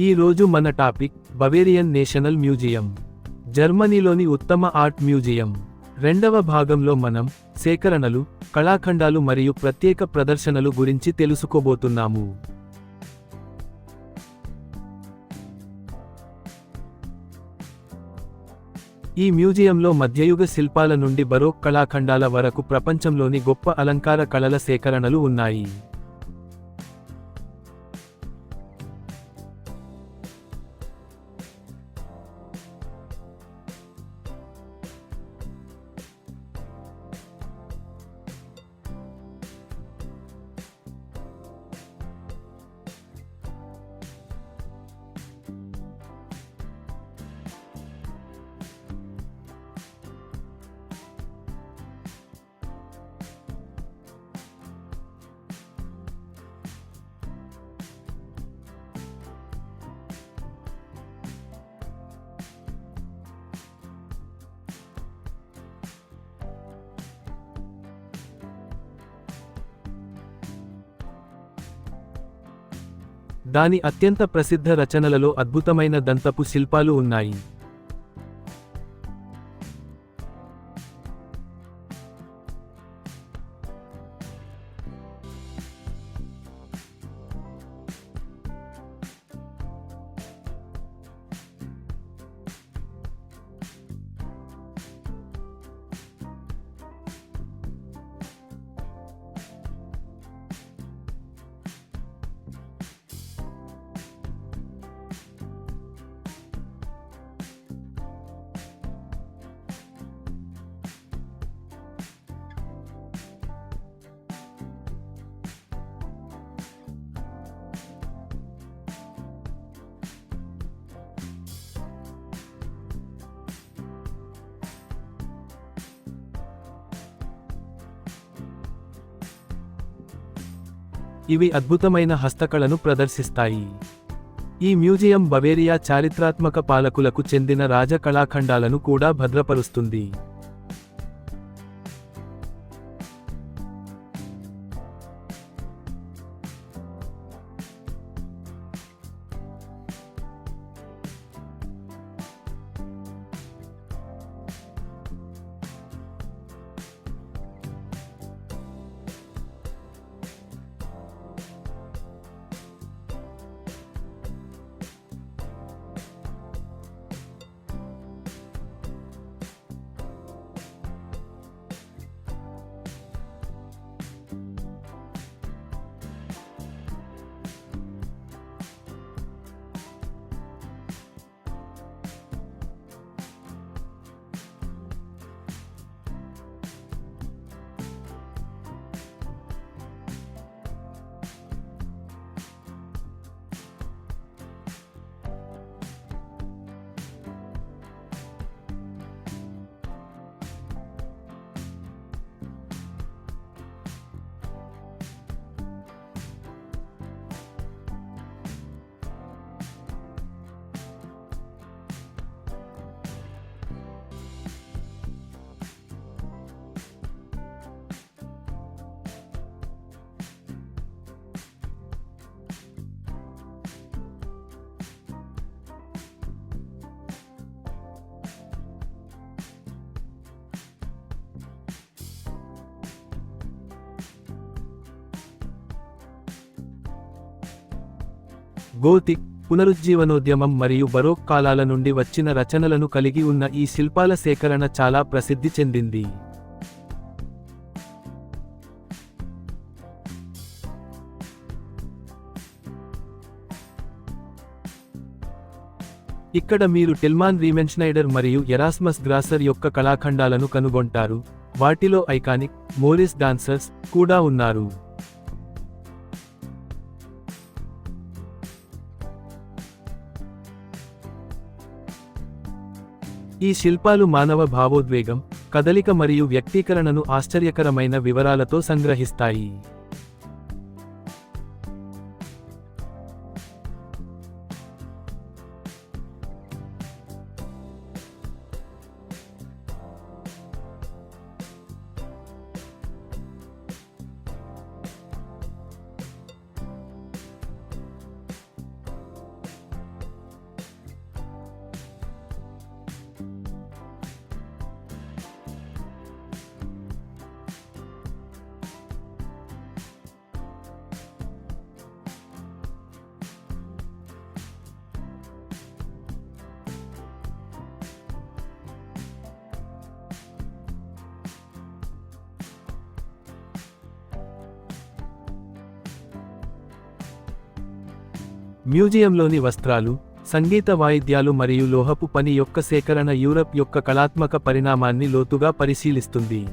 ఈ రోజు మన టాపిక్ బవేరియన్ నేషనల్ మ్యూజియం. జర్మనీలోని ఉత్తమ ఆర్ట్ మ్యూజియం. రెండవ భాగంలో మనం సేకరణలు కళాఖండాలు మరియు ప్రత్యేక ప్రదర్శనలు గురించి తెలుసుకోబోతున్నాము. ఈ మ్యూజియంలో మధ్యయుగ శిల్పాల నుండి బరోక్ కళాఖండాల వరకు ప్రపంచంలోని గొప్ప అలంకార కళల సేకరణలు ఉన్నాయి. దాని అత్యంత ప్రసిద్ధ రచనలలో అద్భుతమైన దంతపు శిల్పాలు ఉన్నాయి. ఇవి అద్భుతమైన హస్తకళను ప్రదర్శిస్తాయి. ఈ మ్యూజియం బవేరియా చారిత్రాత్మక పాలకులకు చెందిన రాజ కళాఖండాలను కూడా భద్రపరుస్తుంది. గోతిక్ పునరుజ్జీవనోద్యమం మరియు బరోక్ కాలాల నుండి వచ్చిన రచనలను కలిగి ఉన్న ఈ శిల్పాల సేకరణ చాలా ప్రసిద్ధి చెందింది. ఇక్కడ మీరు టెల్మాన్ రీమెన్ష్నైడర్ మరియు ఎరాస్మస్ గ్రాసర్ యొక్క కళాఖండాలను కనుగొంటారు. వాటిలో ఐకానిక్ మోరిస్ డాన్సర్స్ కూడా ఉన్నారు. ఈ శిల్పాలు మానవ భావోద్వేగం కదలిక మరియు వ్యక్తీకరణను ఆశ్చర్యకరమైన వివరాలతో సంగ్రహిస్తాయి. మ్యూజియంలోని వస్త్రాలు సంగీత వాయిద్యాలు మరియు లోహపు పని యొక్క సేకరణ యూరప్ యొక్క కళాత్మక పరిణామాన్ని లోతుగా పరిశీలిస్తుంది.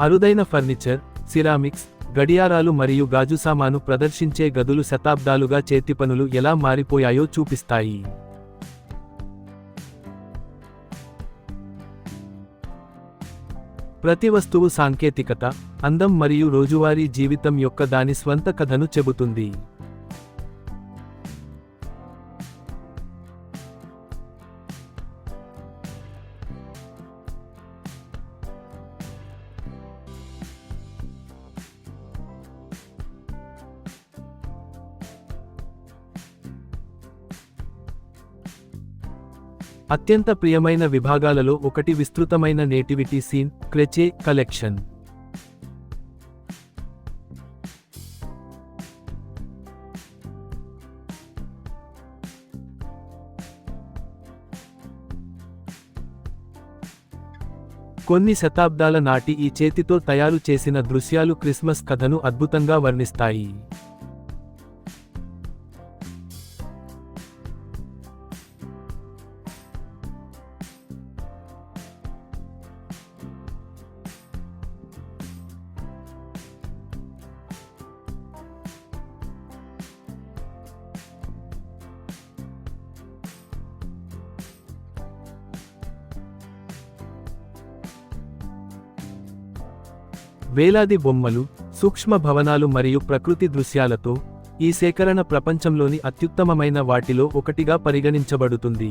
అరుదైన ఫర్నిచర్ సిరామిక్స్ గడియారాలు మరియు గాజు సామాను ప్రదర్శించే గదులు శతాబ్దాలుగా చేతిపనులు ఎలా మారిపోయాయో చూపిస్తాయి. ప్రతి వస్తువు సాంకేతికత అందం మరియు రోజువారీ జీవితం యొక్క దాని స్వంత కథను చెబుతుంది. అత్యంత ప్రియమైన విభాగాలలో ఒకటి విస్తృతమైన నేటివిటీ సీన్ క్రెచే కలెక్షన్. కొన్ని శతాబ్దాల నాటి ఈ చేతితో తయారు చేసిన దృశ్యాలు క్రిస్మస్ కథను అద్భుతంగా వర్ణిస్తాయి. వేలాది బొమ్మలు సూక్ష్మ భవనాలు మరియు ప్రకృతి దృశ్యాలతో ఈ సేకరణ ప్రపంచంలోని అత్యుత్తమమైన వాటిలో ఒకటిగా పరిగణించబడుతుంది.